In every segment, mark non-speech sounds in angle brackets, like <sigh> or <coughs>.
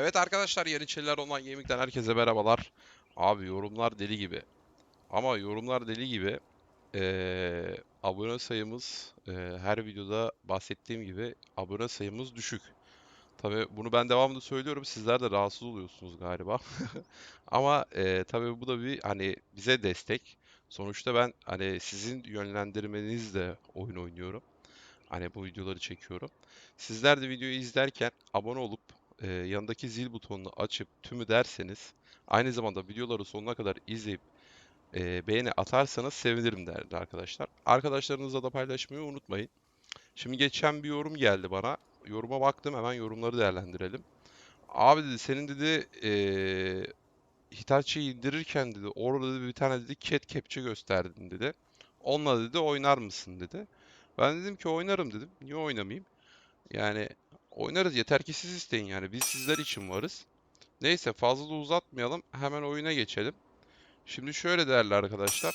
Evet arkadaşlar Yeniçeriler Online Gaming'den herkese merhabalar. Abi yorumlar deli gibi. Ama yorumlar deli gibi. Eee, abone sayımız eee, her videoda bahsettiğim gibi abone sayımız düşük. Tabii bunu ben devamlı söylüyorum. Sizler de rahatsız oluyorsunuz galiba. <laughs> Ama eee tabii bu da bir hani bize destek. Sonuçta ben hani sizin yönlendirmenizle oyun oynuyorum. Hani bu videoları çekiyorum. Sizler de videoyu izlerken abone olup e, yanındaki zil butonunu açıp tümü derseniz aynı zamanda videoları sonuna kadar izleyip e, beğeni atarsanız sevinirim değerli arkadaşlar. Arkadaşlarınızla da paylaşmayı unutmayın. Şimdi geçen bir yorum geldi bana. Yoruma baktım hemen yorumları değerlendirelim. Abi dedi senin dedi e, Hitachi'yi indirirken dedi orada dedi bir tane dedi cat capture gösterdin dedi. Onunla dedi oynar mısın dedi. Ben dedim ki oynarım dedim. Niye oynamayayım? Yani oynarız yeter ki siz isteyin yani. Biz sizler için varız. Neyse fazla da uzatmayalım. Hemen oyuna geçelim. Şimdi şöyle değerli arkadaşlar.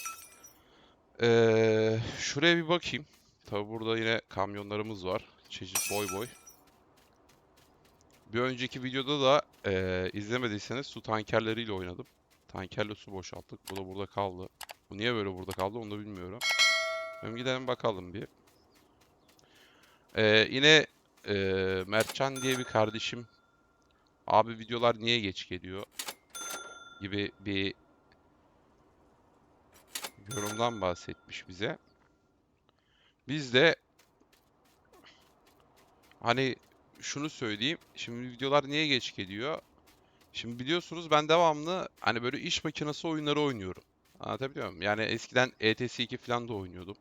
Ee, şuraya bir bakayım. Tabi burada yine kamyonlarımız var. Çeşit boy boy. Bir önceki videoda da ee, izlemediyseniz su tankerleriyle oynadım. Tankerle su boşalttık. Bu da burada kaldı. Bu niye böyle burada kaldı onu da bilmiyorum. Hem gidelim bakalım bir. Ee, yine ee, Mertcan diye bir kardeşim abi videolar niye geç geliyor gibi bir yorumdan bahsetmiş bize. Biz de hani şunu söyleyeyim. Şimdi videolar niye geç geliyor? Şimdi biliyorsunuz ben devamlı hani böyle iş makinesi oyunları oynuyorum. Anlatabiliyor muyum? Yani eskiden ETS2 falan da oynuyordum.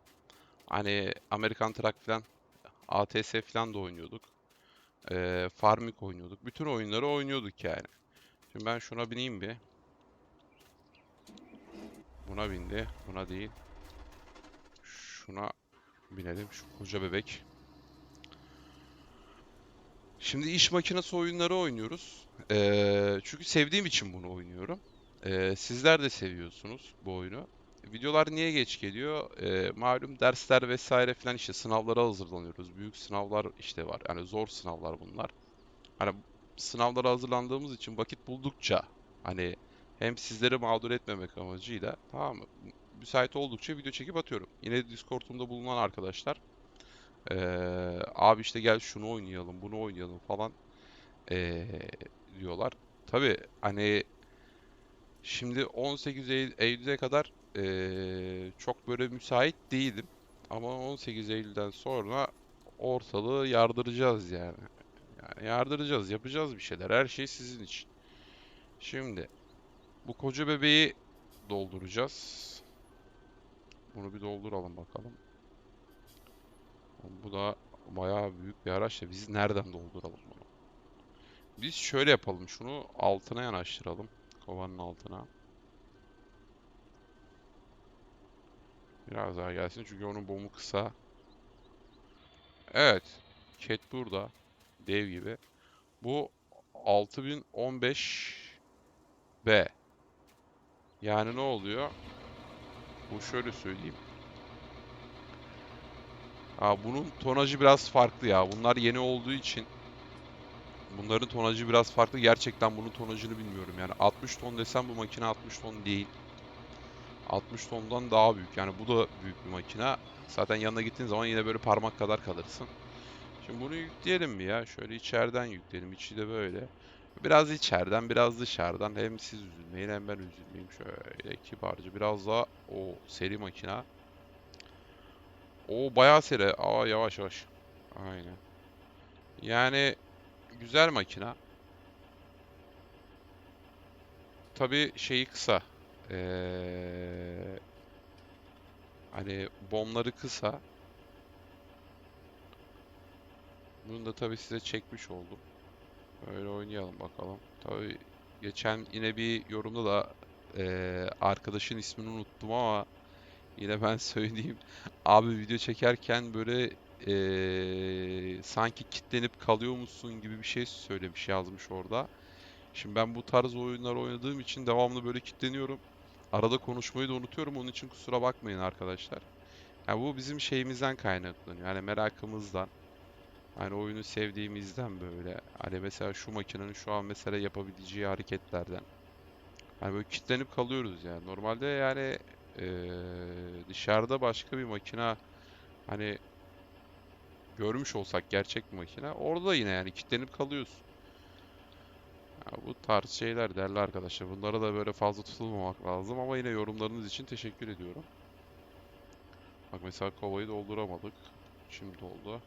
Hani Amerikan Truck falan, ATS falan da oynuyorduk. Ee, Farmik oynuyorduk. Bütün oyunları oynuyorduk yani. Şimdi ben şuna bineyim bir. Buna bindi. Buna değil. Şuna binelim. Şu koca bebek. Şimdi iş makinesi oyunları oynuyoruz. Ee, çünkü sevdiğim için bunu oynuyorum. Ee, sizler de seviyorsunuz bu oyunu. Videolar niye geç geliyor? Ee, malum dersler vesaire filan işte sınavlara hazırlanıyoruz. Büyük sınavlar işte var. Yani zor sınavlar bunlar. Hani sınavlara hazırlandığımız için vakit buldukça hani hem sizleri mağdur etmemek amacıyla tamam mı? Müsait oldukça video çekip atıyorum. Yine Discord'umda bulunan arkadaşlar ee, abi işte gel şunu oynayalım, bunu oynayalım falan ee, diyorlar. Tabii hani şimdi 18 Eylül, Eylül'e kadar ee, çok böyle müsait değilim. Ama 18 Eylül'den sonra ortalığı yardıracağız yani. Yani yardıracağız, yapacağız bir şeyler. Her şey sizin için. Şimdi bu koca bebeği dolduracağız. Bunu bir dolduralım bakalım. Bu da bayağı büyük bir araç da biz nereden dolduralım bunu? Biz şöyle yapalım. Şunu altına yanaştıralım. Kovanın altına. Biraz daha gelsin çünkü onun bomu kısa. Evet. Cat burada. Dev gibi. Bu 6015 B. Yani ne oluyor? Bu şöyle söyleyeyim. Ha, bunun tonajı biraz farklı ya. Bunlar yeni olduğu için bunların tonajı biraz farklı. Gerçekten bunun tonajını bilmiyorum. Yani 60 ton desem bu makine 60 ton değil. 60 tondan daha büyük. Yani bu da büyük bir makine. Zaten yanına gittiğin zaman yine böyle parmak kadar kalırsın. Şimdi bunu yükleyelim bir ya. Şöyle içeriden yükleyelim. İçi de böyle. Biraz içeriden, biraz dışarıdan. Hem siz üzülmeyin hem ben üzülmeyeyim. Şöyle kibarca. Biraz daha o seri makine. O bayağı seri. Aa yavaş yavaş. Aynen. Yani güzel makina. Tabii şeyi kısa. Ee, hani bombları kısa. Bunu da tabii size çekmiş oldum. Öyle oynayalım bakalım. Tabii geçen yine bir yorumda da ee, arkadaşın ismini unuttum ama yine ben <laughs> söyleyeyim. Abi video çekerken böyle ee, sanki kitlenip kalıyor musun gibi bir şey söylemiş yazmış orada. Şimdi ben bu tarz oyunlar oynadığım için devamlı böyle kitleniyorum. Arada konuşmayı da unutuyorum. Onun için kusura bakmayın arkadaşlar. Ya bu bizim şeyimizden kaynaklanıyor. Yani merakımızdan. Hani oyunu sevdiğimizden böyle. Hani mesela şu makinenin şu an mesela yapabileceği hareketlerden. Hani böyle kilitlenip kalıyoruz yani. Normalde yani eee, dışarıda başka bir makine hani görmüş olsak gerçek bir makine orada da yine yani kilitlenip kalıyorsun. Bu tarz şeyler değerli arkadaşlar. Bunlara da böyle fazla tutulmamak lazım ama yine yorumlarınız için teşekkür ediyorum. Bak mesela kovayı dolduramadık. Şimdi oldu.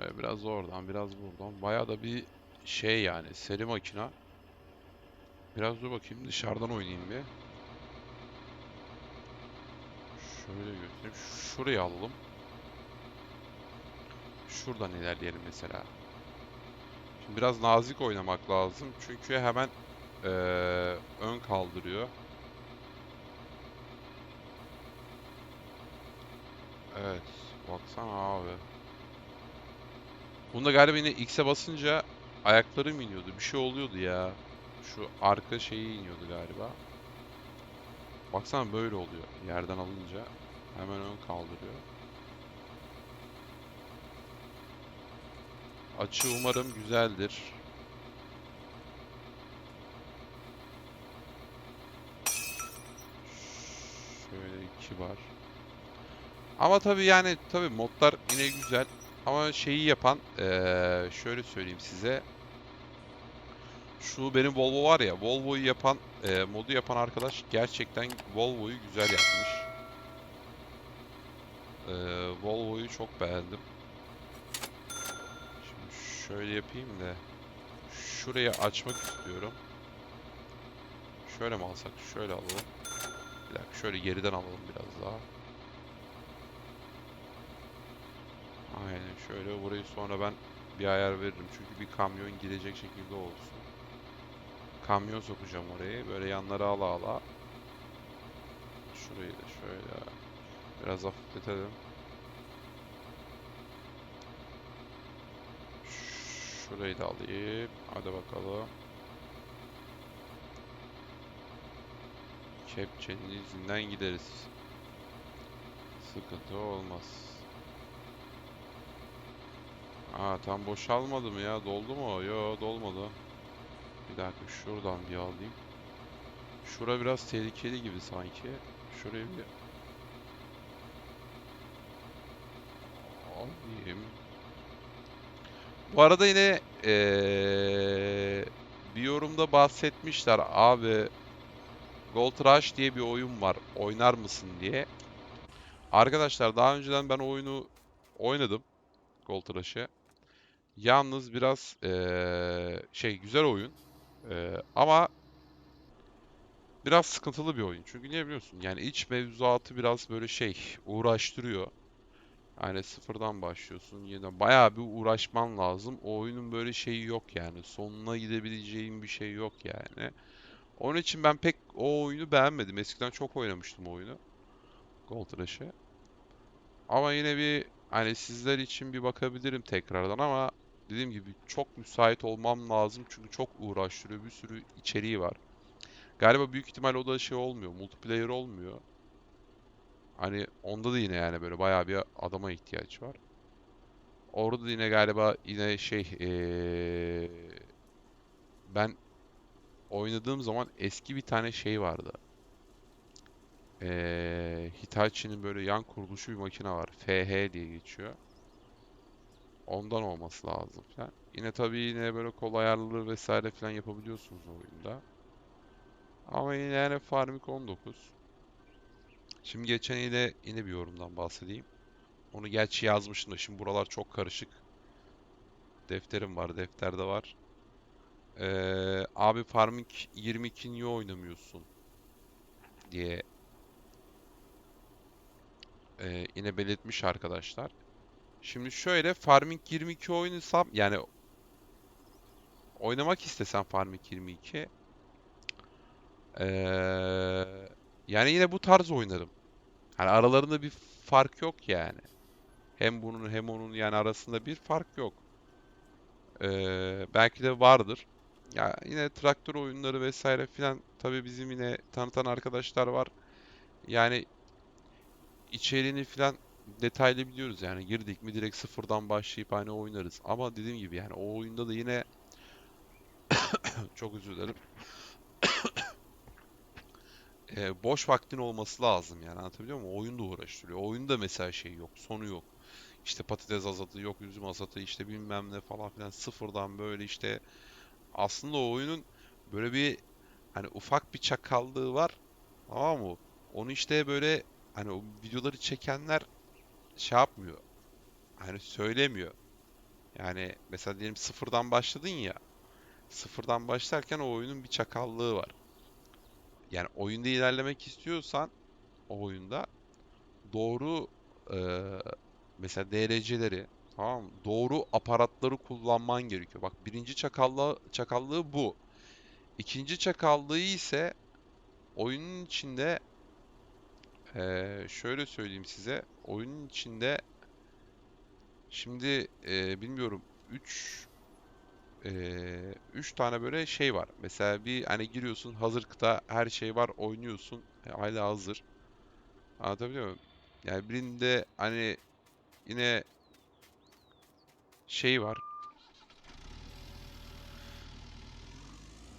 Ee, biraz oradan, biraz buradan. Bayağı da bir şey yani seri makina. Biraz dur bakayım dışarıdan oynayayım bir. Şöyle göstereyim. Şurayı alalım. Şuradan ilerleyelim mesela. Şimdi biraz nazik oynamak lazım. Çünkü hemen eee, ön kaldırıyor. Evet. Baksana abi. Bunda galiba yine X'e basınca ayaklarım iniyordu. Bir şey oluyordu ya. Şu arka şeyi iniyordu galiba. Baksana böyle oluyor. Yerden alınca hemen ön kaldırıyor. Açı umarım güzeldir. Şöyle kibar. Ama tabii yani tabii modlar yine güzel. Ama şeyi yapan eee, şöyle söyleyeyim size. Şu benim Volvo var ya Volvo'yu yapan eee, modu yapan arkadaş gerçekten Volvo'yu güzel yapmış. Eee, Volvo'yu çok beğendim. Şöyle yapayım da şurayı açmak istiyorum. Şöyle mi alsak? Şöyle alalım. Bir dakika şöyle geriden alalım biraz daha. Aynen şöyle burayı sonra ben bir ayar veririm. Çünkü bir kamyon girecek şekilde olsun. Kamyon sokacağım orayı. Böyle yanlara ala ala. Şurayı da şöyle biraz hafifletelim. Şurayı da alayım. Hadi bakalım. Kepçenin izinden gideriz. Sıkıntı olmaz. Aa tam boşalmadı mı ya? Doldu mu? Yo dolmadı. Bir dakika şuradan bir alayım. Şura biraz tehlikeli gibi sanki. Şurayı bir alayım. Bu arada yine eee, bir yorumda bahsetmişler abi Gold Rush diye bir oyun var. Oynar mısın diye. Arkadaşlar daha önceden ben oyunu oynadım. Gold Rush'ı. Yalnız biraz eee, şey güzel oyun. Eee, ama biraz sıkıntılı bir oyun. Çünkü niye biliyorsun? Yani iç mevzuatı biraz böyle şey uğraştırıyor. Yani sıfırdan başlıyorsun. Yine bayağı bir uğraşman lazım. O oyunun böyle şeyi yok yani. Sonuna gidebileceğin bir şey yok yani. Onun için ben pek o oyunu beğenmedim. Eskiden çok oynamıştım o oyunu. Gold Rush'ı. Ama yine bir hani sizler için bir bakabilirim tekrardan ama dediğim gibi çok müsait olmam lazım çünkü çok uğraştırıyor. Bir sürü içeriği var. Galiba büyük ihtimal o da şey olmuyor. Multiplayer olmuyor. Hani onda da yine yani böyle bayağı bir adama ihtiyaç var. Orada da yine galiba yine şey eee, ben oynadığım zaman eski bir tane şey vardı. Eee Hitachi'nin böyle yan kuruluşu bir makine var. FH diye geçiyor. Ondan olması lazım falan. Yine tabii yine böyle kol ayarları vesaire falan yapabiliyorsunuz oyunda. Ama yine yani Farmik 19. Şimdi geçen yine yine bir yorumdan bahsedeyim. Onu gerçi yazmıştım da şimdi buralar çok karışık. Defterim var, defterde var. Ee, abi Farmik 22 niye oynamıyorsun diye e, yine belirtmiş arkadaşlar. Şimdi şöyle Farming 22 oynasam yani oynamak istesem Farming 22 eee, yani yine bu tarz oynarım. Hani aralarında bir fark yok yani. Hem bunun hem onun yani arasında bir fark yok. Eee, belki de vardır. Ya yine traktör oyunları vesaire filan tabii bizim yine tanıtan arkadaşlar var. Yani içeriğini filan detaylı biliyoruz yani girdik mi direkt sıfırdan başlayıp hani oynarız. Ama dediğim gibi yani o oyunda da yine <coughs> çok özür Ee, boş vaktin olması lazım yani anlatabiliyor muyum? Oyun da uğraştırıyor. Oyunda mesela şey yok, sonu yok. İşte patates azatı yok, üzüm azatı işte bilmem ne falan filan sıfırdan böyle işte aslında o oyunun böyle bir hani ufak bir çakallığı var. Tamam mı? Onu işte böyle hani o videoları çekenler şey yapmıyor. Hani söylemiyor. Yani mesela diyelim sıfırdan başladın ya. Sıfırdan başlarken o oyunun bir çakallığı var. Yani oyunda ilerlemek istiyorsan o oyunda doğru eee, mesela DLC'leri tamam mı? Doğru aparatları kullanman gerekiyor. Bak birinci çakallığı, çakallığı bu. İkinci çakallığı ise oyunun içinde eee, şöyle söyleyeyim size. Oyunun içinde şimdi eee, bilmiyorum 3 Üç tane böyle şey var. Mesela bir hani giriyorsun hazır kıta her şey var oynuyorsun. E, hala hazır. Anlatabiliyor muyum? Yani birinde hani yine şey var.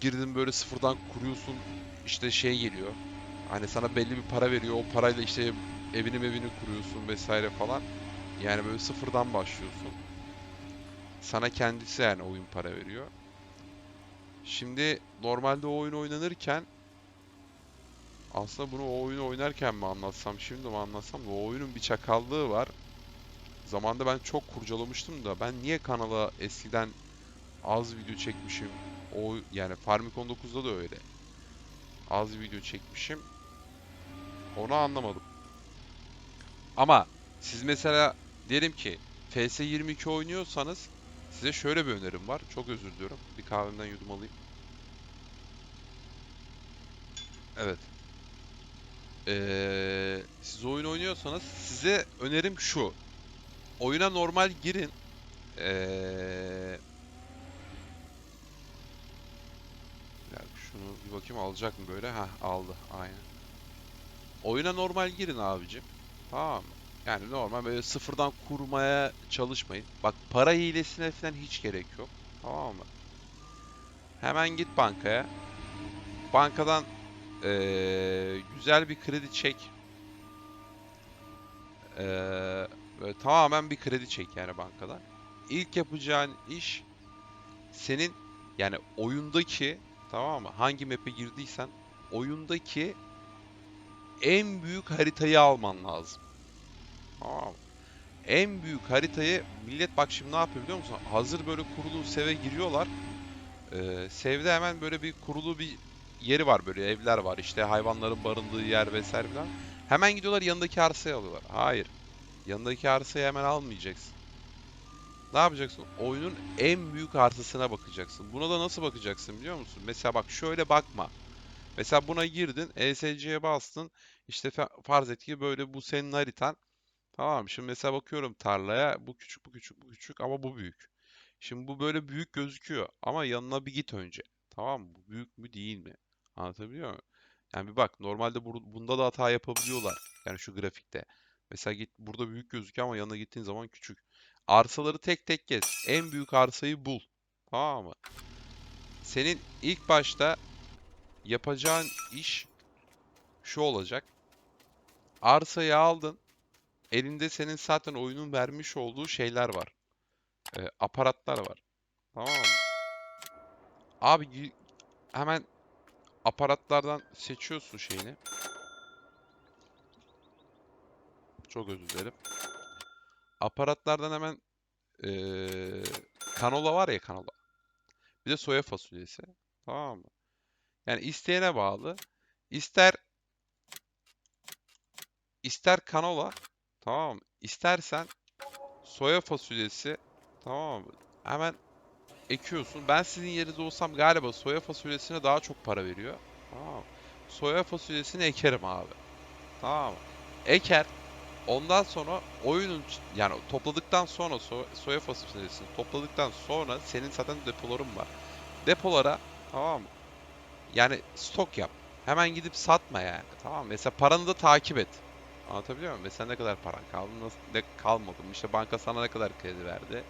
Girdin böyle sıfırdan kuruyorsun. işte şey geliyor. Hani sana belli bir para veriyor. O parayla işte evini evini kuruyorsun vesaire falan. Yani böyle sıfırdan başlıyorsun. Sana kendisi yani oyun para veriyor. Şimdi normalde o oyun oynanırken aslında bunu o oyunu oynarken mi anlatsam şimdi mi anlatsam da o oyunun bir çakallığı var. Zamanında ben çok kurcalamıştım da ben niye kanala eskiden az video çekmişim. O yani Farmik 19'da da öyle. Az video çekmişim. Onu anlamadım. Ama siz mesela diyelim ki FS22 oynuyorsanız size şöyle bir önerim var. Çok özür diliyorum. Bir kahvemden yudum alayım. Evet. Ee, siz oyun oynuyorsanız size önerim şu. Oyuna normal girin. Ee, dakika, şunu bir bakayım alacak mı böyle? Ha aldı. Aynen. Oyuna normal girin abicim. Tamam mı? Yani normal böyle sıfırdan kurmaya çalışmayın. Bak para hilesine falan hiç gerek yok. Tamam mı? Hemen git bankaya. Bankadan eee, güzel bir kredi çek. Eee, böyle tamamen bir kredi çek yani bankadan. İlk yapacağın iş senin yani oyundaki tamam mı? Hangi map'e girdiysen oyundaki en büyük haritayı alman lazım. Tamam? En büyük haritayı millet bak şimdi ne yapıyor biliyor musun? Hazır böyle kurulu seve giriyorlar. Ee, Sevde hemen böyle bir kurulu bir yeri var böyle evler var işte hayvanların barındığı yer vesaire falan. Hemen gidiyorlar yanındaki arsayı alıyorlar. Hayır. Yanındaki arsayı hemen almayacaksın. Ne yapacaksın? Oyunun en büyük arsasına bakacaksın. Buna da nasıl bakacaksın biliyor musun? Mesela bak şöyle bakma. Mesela buna girdin, ESC'ye bastın. İşte fa- farz et ki böyle bu senin haritan. Tamam. Şimdi mesela bakıyorum tarlaya. Bu küçük, bu küçük, bu küçük ama bu büyük. Şimdi bu böyle büyük gözüküyor ama yanına bir git önce. Tamam mı? Bu büyük mü değil mi? Anlatabiliyor muyum? Yani bir bak normalde bur- bunda da hata yapabiliyorlar. Yani şu grafikte. Mesela git burada büyük gözüküyor ama yanına gittiğin zaman küçük. Arsaları tek tek gez. En büyük arsayı bul. Tamam mı? Senin ilk başta yapacağın iş şu olacak. Arsayı aldın. Elinde senin zaten oyunun vermiş olduğu şeyler var. Ee, aparatlar var. Tamam mı? Abi hemen aparatlardan seçiyorsun şeyini. Çok özür dilerim. Aparatlardan hemen ee, kanola var ya kanola. Bir de soya fasulyesi. Tamam mı? Yani isteyene bağlı. İster ister kanola. Tamam? İstersen soya fasulyesi. Tamam? Hemen ekiyorsun. Ben sizin yerinizde olsam galiba soya fasulyesine daha çok para veriyor. Tamam? Soya fasulyesini ekerim abi. Tamam? Eker. Ondan sonra oyunun yani topladıktan sonra so- soya fasulyesini topladıktan sonra senin zaten depoların var. Depolara tamam mı? Yani stok yap. Hemen gidip satma yani. Tamam? Mesela paranı da takip et. Anlatabiliyor muyum? Mesela ne kadar paran kaldı, nasıl ne kalmadı mı? İşte banka sana ne kadar kredi verdi.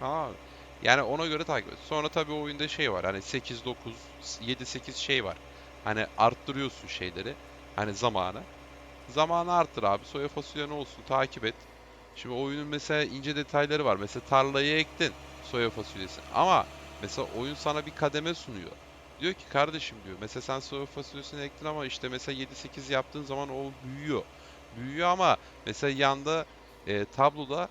Mı? Yani ona göre takip et. Sonra tabii oyunda şey var. Hani 8 9 7 8 şey var. Hani arttırıyorsun şeyleri. Hani zamanı. Zamanı arttır abi. Soya fasulye ne olsun takip et. Şimdi oyunun mesela ince detayları var. Mesela tarlayı ektin soya fasulyesi. Ama mesela oyun sana bir kademe sunuyor. Diyor ki kardeşim diyor. Mesela sen soya fasulyesini ektin ama işte mesela 7-8 yaptığın zaman o büyüyor. Büyüyor ama mesela yanda e, tabloda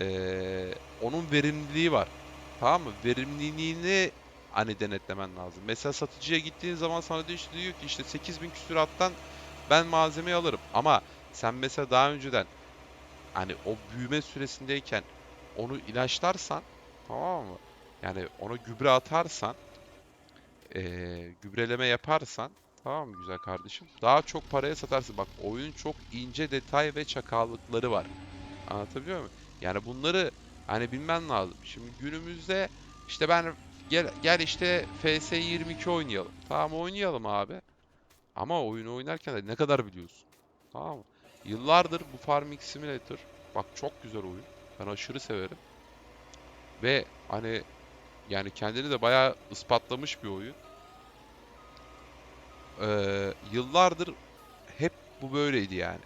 e, onun verimliliği var. Tamam mı? Verimliliğini hani denetlemen lazım. Mesela satıcıya gittiğin zaman sana diyor, ki işte 8000 küsurattan ben malzemeyi alırım. Ama sen mesela daha önceden hani o büyüme süresindeyken onu ilaçlarsan tamam mı? Yani ona gübre atarsan eee, gübreleme yaparsan tamam güzel kardeşim? Daha çok paraya satarsın. Bak oyunun çok ince detay ve çakallıkları var. Anlatabiliyor muyum? Yani bunları hani bilmen lazım. Şimdi günümüzde işte ben gel, gel işte FS 22 oynayalım. Tamam oynayalım abi. Ama oyunu oynarken de ne kadar biliyorsun? Tamam mı? Yıllardır bu Farming Simulator bak çok güzel oyun. Ben aşırı severim. Ve hani yani kendini de bayağı ispatlamış bir oyun. Ee, yıllardır hep bu böyleydi yani.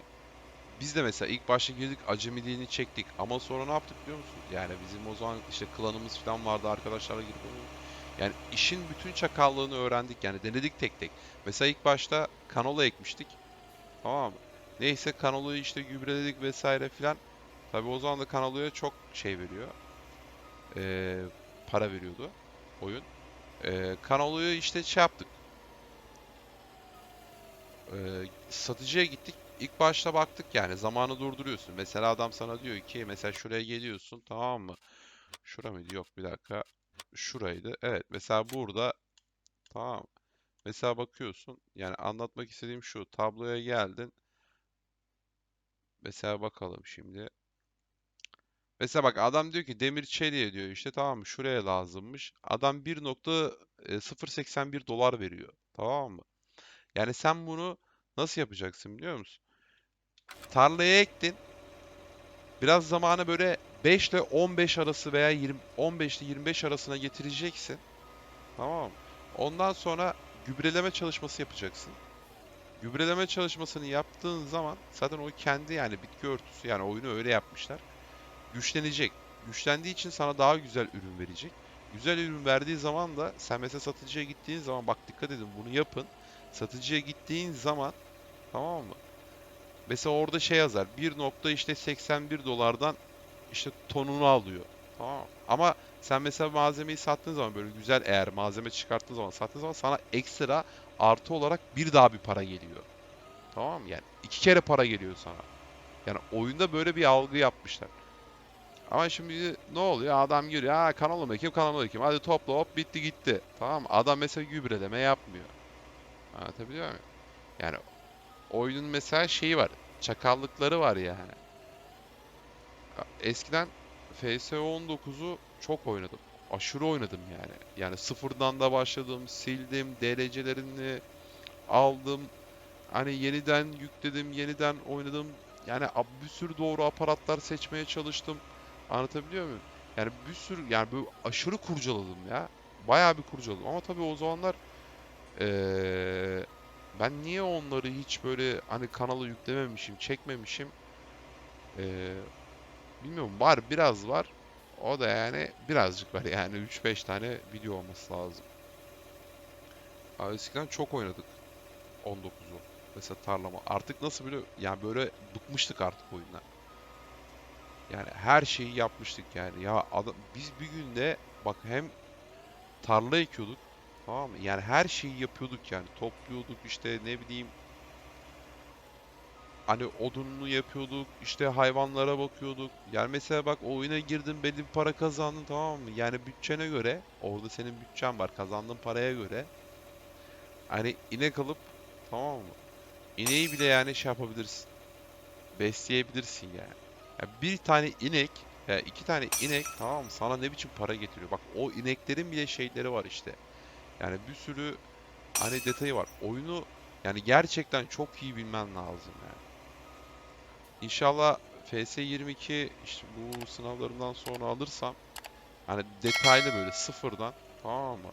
Biz de mesela ilk başta girdik acemiliğini çektik ama sonra ne yaptık biliyor musun? Yani bizim o zaman işte klanımız falan vardı arkadaşlarla girip. Yani işin bütün çakallığını öğrendik yani denedik tek tek. Mesela ilk başta kanola ekmiştik. Tamam mı? Neyse kanaloyu işte gübreledik vesaire filan. Tabii o zaman da kanaloya çok şey veriyor. Ee, para veriyordu oyun. Ee, kanaloyu işte şey yaptık. Ee, satıcıya gittik. İlk başta baktık yani zamanı durduruyorsun. Mesela adam sana diyor ki mesela şuraya geliyorsun tamam mı? Şura mıydı? Yok bir dakika. Şuraydı. Evet mesela burada tamam? Mesela bakıyorsun yani anlatmak istediğim şu tabloya geldin. Mesela bakalım şimdi. Mesela bak adam diyor ki demir çeliğe diyor işte tamam mı şuraya lazımmış. Adam 1.081 dolar veriyor. Tamam mı? Yani sen bunu nasıl yapacaksın biliyor musun? Tarlaya ektin. Biraz zamanı böyle 5 ile 15 arası veya 20, 15 ile 25 arasına getireceksin. Tamam mı? Ondan sonra gübreleme çalışması yapacaksın. Gübreleme çalışmasını yaptığın zaman zaten o kendi yani bitki örtüsü yani oyunu öyle yapmışlar. Güçlenecek. Güçlendiği için sana daha güzel ürün verecek. Güzel ürün verdiği zaman da sen mesela satıcıya gittiğin zaman bak dikkat edin bunu yapın. Satıcıya gittiğin zaman tamam mı? Mesela orada şey yazar. 1 nokta işte 81 dolardan işte tonunu alıyor. Tamam mı? Ama sen mesela malzemeyi sattığın zaman böyle güzel eğer malzeme çıkarttığın zaman sattığın zaman sana ekstra artı olarak bir daha bir para geliyor. Tamam mı? Yani iki kere para geliyor sana. Yani oyunda böyle bir algı yapmışlar. Ama şimdi ne oluyor? Adam giriyor. Ha kanalı ekeyim, kanalı ekeyim. Hadi topla hop bitti gitti. Tamam mı? Adam mesela gübreleme yapmıyor. Anlatabiliyor muyum? Yani oyunun mesela şeyi var. Çakallıkları var yani. Ya Eskiden FS19'u çok oynadım. Aşırı oynadım yani. Yani sıfırdan da başladım, sildim, DLC'lerini aldım. Hani yeniden yükledim, yeniden oynadım. Yani bir sürü doğru aparatlar seçmeye çalıştım. Anlatabiliyor muyum? Yani bir sürü yani bu aşırı kurcaladım ya. Bayağı bir kurcaladım. Ama tabii o zamanlar eee, ben niye onları hiç böyle hani kanala yüklememişim, çekmemişim? Eee, bilmiyorum. Var biraz var. O da yani birazcık var yani 3-5 tane video olması lazım. Abi eskiden çok oynadık 19'u. Mesela tarlama. Artık nasıl böyle yani böyle bıkmıştık artık oyundan. Yani her şeyi yapmıştık yani. Ya adam, biz bir günde bak hem tarla ekiyorduk tamam mı? Yani her şeyi yapıyorduk yani. Topluyorduk işte ne bileyim hani odununu yapıyorduk işte hayvanlara bakıyorduk. Yani mesela bak oyuna girdin belli bir para kazandın tamam mı? Yani bütçene göre orada senin bütçen var kazandığın paraya göre hani inek alıp tamam mı? İneği bile yani şey yapabilirsin. Besleyebilirsin yani. Ya bir tane inek ya iki tane inek tamam mı sana ne biçim para getiriyor. Bak o ineklerin bile şeyleri var işte. Yani bir sürü hani detayı var. Oyunu yani gerçekten çok iyi bilmen lazım yani. İnşallah FS22 işte bu sınavlarından sonra alırsam hani detaylı böyle sıfırdan tamam mı?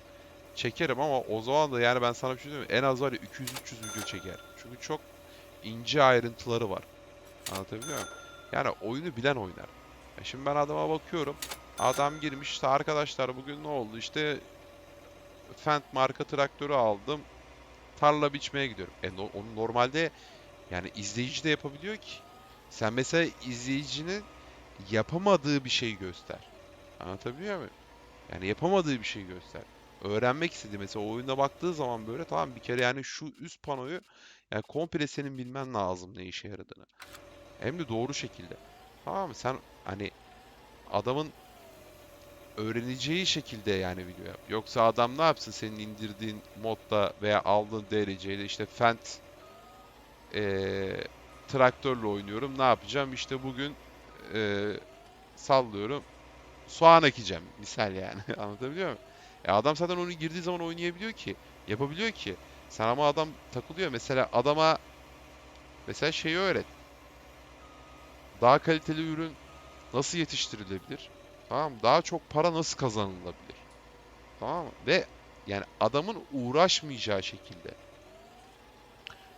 Çekerim ama o zaman da yani ben sana bir şey diyeyim? En az var ya 200-300 video çeker. Çünkü çok ince ayrıntıları var. Anlatabiliyor muyum? Yani oyunu bilen oynar. Ya şimdi ben adama bakıyorum. Adam girmiş işte arkadaşlar bugün ne oldu? İşte Fendt marka traktörü aldım. Tarla biçmeye gidiyorum. E no- onu normalde yani izleyici de yapabiliyor ki. Sen mesela izleyicinin yapamadığı bir şeyi göster. Anlatabiliyor muyum? Yani yapamadığı bir şeyi göster. Öğrenmek istediği mesela oyuna baktığı zaman böyle tamam bir kere yani şu üst panoyu yani komple senin bilmen lazım ne işe yaradığını. Hem de doğru şekilde. Tamam mı? Sen hani adamın öğreneceği şekilde yani video yap. Yoksa adam ne yapsın senin indirdiğin modda veya aldığın DLC'yle işte Fendt eee, traktörle oynuyorum. Ne yapacağım? İşte bugün eee, sallıyorum. Soğan ekeceğim misal yani. <laughs> Anlatabiliyor muyum? Ya adam zaten onu girdiği zaman oynayabiliyor ki. Yapabiliyor ki. Sen ama adam takılıyor. Mesela adama mesela şeyi öğret. Daha kaliteli ürün nasıl yetiştirilebilir? Tamam? Daha çok para nasıl kazanılabilir? Tamam mı? Ve yani adamın uğraşmayacağı şekilde.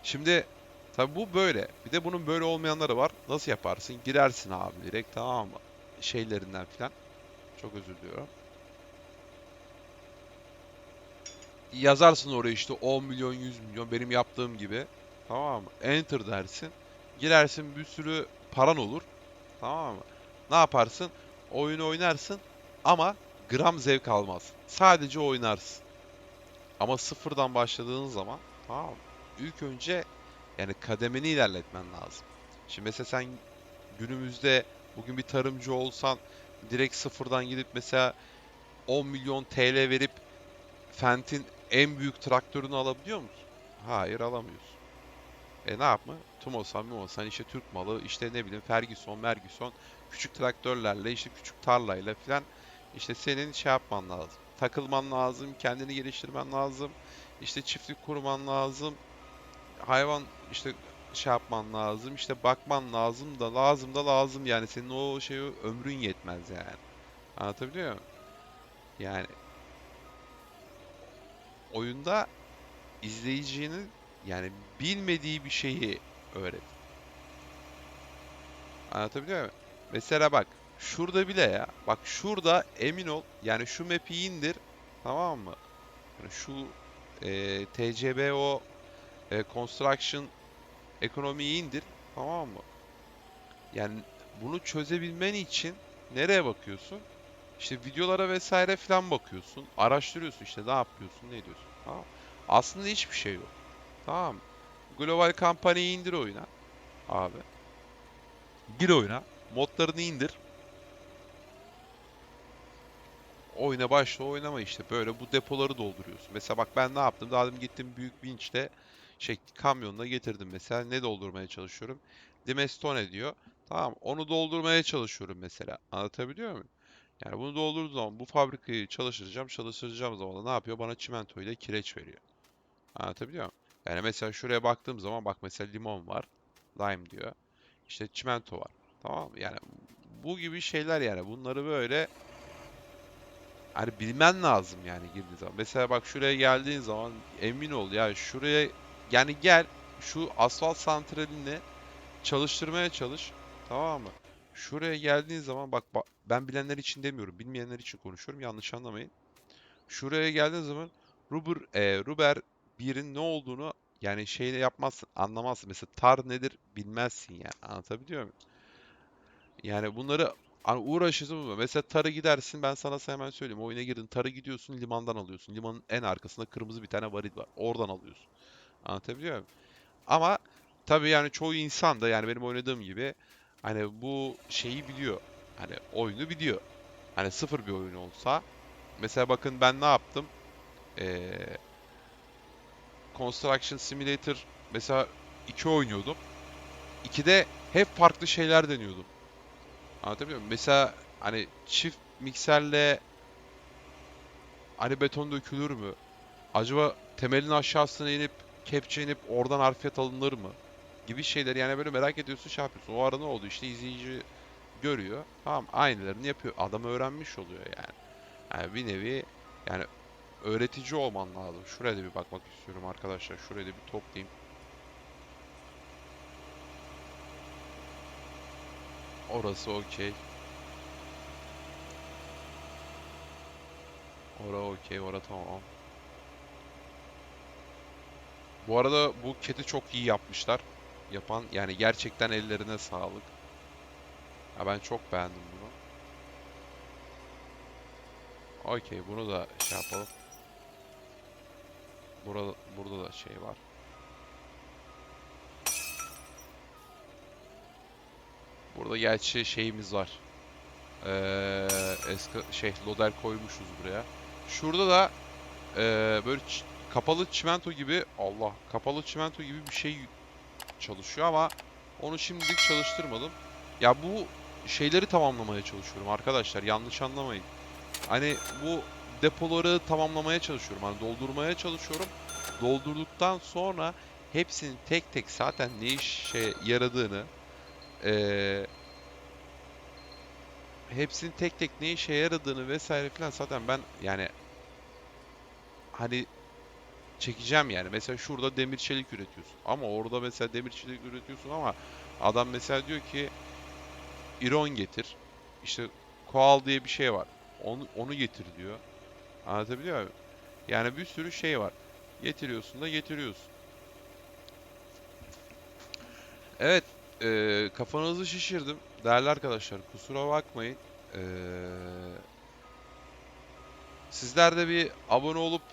Şimdi tabi bu böyle. Bir de bunun böyle olmayanları var. Nasıl yaparsın? Girersin abi direkt tamam mı? Şeylerinden filan. Çok özür diliyorum. Yazarsın oraya işte 10 milyon 100 milyon benim yaptığım gibi. Tamam mı? Enter dersin. Girersin bir sürü paran olur. Tamam mı? Ne yaparsın? Oyunu oynarsın ama gram zevk almazsın. Sadece oynarsın. Ama sıfırdan başladığın zaman tamam? İlk önce yani kademeni ilerletmen lazım. Şimdi mesela sen günümüzde bugün bir tarımcı olsan direkt sıfırdan gidip mesela 10 milyon TL verip Fendt'in en büyük traktörünü alabiliyor musun? Hayır alamıyorsun. E ne yapma? Tumosan, Mimosan, işte Türk malı, işte ne bileyim Ferguson, Merguson, küçük traktörlerle, işte küçük tarlayla filan işte senin şey yapman lazım. Takılman lazım, kendini geliştirmen lazım. işte çiftlik kurman lazım. Hayvan işte şey yapman lazım, işte bakman lazım da lazım da lazım yani senin o şeyi ömrün yetmez yani. Anlatabiliyor muyum? Yani oyunda izleyicinin yani bilmediği bir şeyi öğret. Anlatabiliyor muyum? Mesela bak şurada bile ya. Bak şurada emin ol yani şu map'i indir tamam mı? Yani şu e, TCBO e, Construction ekonomiyi indir tamam mı? Yani bunu çözebilmen için nereye bakıyorsun? İşte videolara vesaire filan bakıyorsun. Araştırıyorsun işte ne yapıyorsun, ne ediyorsun. Tamam. Aslında hiçbir şey yok. Tamam. Global kampanyayı indir oyuna. Abi. Gir oyuna. Modlarını indir. Oyuna başla oynama işte. Böyle bu depoları dolduruyorsun. Mesela bak ben ne yaptım? Daha demin gittim büyük vinçle şey kamyonla getirdim mesela. Ne doldurmaya çalışıyorum? Dimestone diyor. Tamam. Onu doldurmaya çalışıyorum mesela. Anlatabiliyor muyum? Yani bunu doldurduğum zaman bu fabrikayı çalıştıracağım. Çalıştıracağım zaman da ne yapıyor? Bana çimento ile kireç veriyor. Anlatabiliyor muyum? Yani mesela şuraya baktığım zaman bak mesela limon var. Lime diyor. İşte çimento var. Tamam? Yani bu gibi şeyler yani. Bunları böyle hani bilmen lazım yani girdiğin zaman. Mesela bak şuraya geldiğin zaman emin ol ya şuraya yani gel şu asfalt santralini çalıştırmaya çalış. Tamam mı? Şuraya geldiğin zaman bak, bak ben bilenler için demiyorum. Bilmeyenler için konuşuyorum. Yanlış anlamayın. Şuraya geldiğin zaman Ruber, e, Ruber 1'in ne olduğunu yani şeyle yapmazsın, anlamazsın. Mesela tar nedir bilmezsin yani. Anlatabiliyor muyum? Yani bunları hani uğraşırsın. bu. Mesela tarı gidersin ben sana hemen söyleyeyim. Oyuna girdin tarı gidiyorsun limandan alıyorsun. Limanın en arkasında kırmızı bir tane varil var. Oradan alıyorsun. Anlatabiliyor muyum? Ama tabii yani çoğu insan da yani benim oynadığım gibi hani bu şeyi biliyor. Hani oyunu biliyor. Hani sıfır bir oyun olsa. Mesela bakın ben ne yaptım? Ee, Construction Simulator mesela 2 oynuyordum. 2'de hep farklı şeyler deniyordum. Anlatabiliyor muyum? Mesela hani çift mikserle hani beton dökülür mü? Acaba temelin aşağısına inip kepçe inip oradan harfiyat alınır mı? gibi şeyler yani böyle merak ediyorsun şey yapıyorsun. O ara ne oldu işte izleyici görüyor. Tamam aynılarını yapıyor. Adam öğrenmiş oluyor yani. Yani bir nevi yani öğretici olman lazım. Şuraya da bir bakmak istiyorum arkadaşlar. Şuraya da bir toplayayım. Orası okey. Ora okey, ora tamam. Bu arada bu keti çok iyi yapmışlar. Yapan yani gerçekten ellerine sağlık. Ya ben çok beğendim bunu. Okey bunu da şey yapalım. Burada, burada da şey var. Burada gerçi şeyimiz var. Ee, eski şey loder koymuşuz buraya. Şurada da ee, böyle kapalı çimento gibi Allah kapalı çimento gibi bir şey çalışıyor ama onu şimdilik çalıştırmadım. Ya bu şeyleri tamamlamaya çalışıyorum arkadaşlar yanlış anlamayın. Hani bu depoları tamamlamaya çalışıyorum. Hani doldurmaya çalışıyorum. Doldurduktan sonra hepsinin tek tek zaten ne işe yaradığını eee hepsinin tek tek ne işe yaradığını vesaire filan zaten ben yani hani çekeceğim yani. Mesela şurada demir çelik üretiyorsun. Ama orada mesela demir çelik üretiyorsun ama adam mesela diyor ki iron getir. İşte koal diye bir şey var. Onu onu getir diyor. Anlatabiliyor muyum? Yani bir sürü şey var. Getiriyorsun da getiriyorsun. Evet, eee, kafanızı şişirdim. Değerli arkadaşlar, kusura bakmayın. Eee, sizler de bir abone olup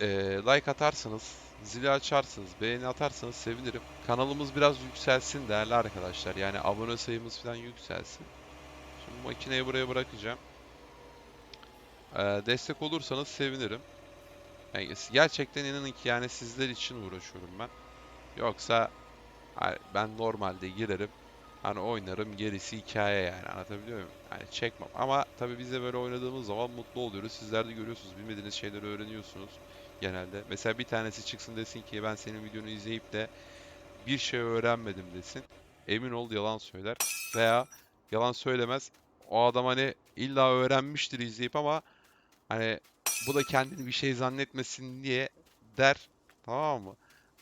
eee, like atarsanız, zili açarsınız, beğeni atarsanız sevinirim. Kanalımız biraz yükselsin değerli arkadaşlar. Yani abone sayımız falan yükselsin. Şimdi makineyi buraya bırakacağım. Eee, destek olursanız sevinirim. Yani gerçekten inanın ki yani sizler için uğraşıyorum ben. Yoksa hani ben normalde girerim. Hani oynarım gerisi hikaye yani anlatabiliyor muyum? Yani çekmem ama tabii biz de böyle oynadığımız zaman mutlu oluyoruz. Sizler de görüyorsunuz bilmediğiniz şeyleri öğreniyorsunuz genelde. Mesela bir tanesi çıksın desin ki ben senin videonu izleyip de bir şey öğrenmedim desin. Emin ol yalan söyler. Veya yalan söylemez. O adam hani illa öğrenmiştir izleyip ama hani bu da kendini bir şey zannetmesin diye der. Tamam mı?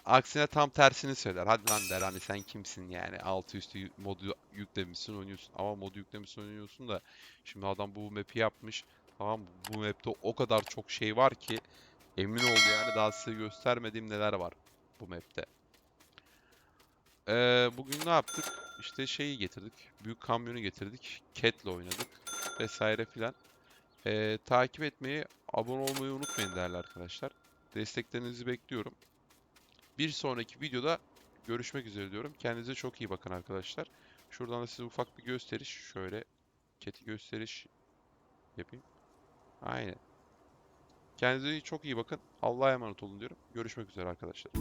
Aksine tam tersini söyler. Hadi lan der hani sen kimsin yani altı üstü modu yüklemişsin oynuyorsun. Ama modu yüklemişsin oynuyorsun da şimdi adam bu map'i yapmış. Tamam? Bu map'te o kadar çok şey var ki emin ol yani daha size göstermediğim neler var bu map'te. Ee, bugün ne yaptık? İşte şeyi getirdik. Büyük kamyonu getirdik. Cat'le oynadık vesaire filan. Ee, takip etmeyi, abone olmayı unutmayın değerli arkadaşlar. Desteklerinizi bekliyorum. Bir sonraki videoda görüşmek üzere diyorum. Kendinize çok iyi bakın arkadaşlar. Şuradan da size ufak bir gösteriş. Şöyle keti gösteriş yapayım. Aynen. Kendinize çok iyi bakın. Allah'a emanet olun diyorum. Görüşmek üzere arkadaşlar.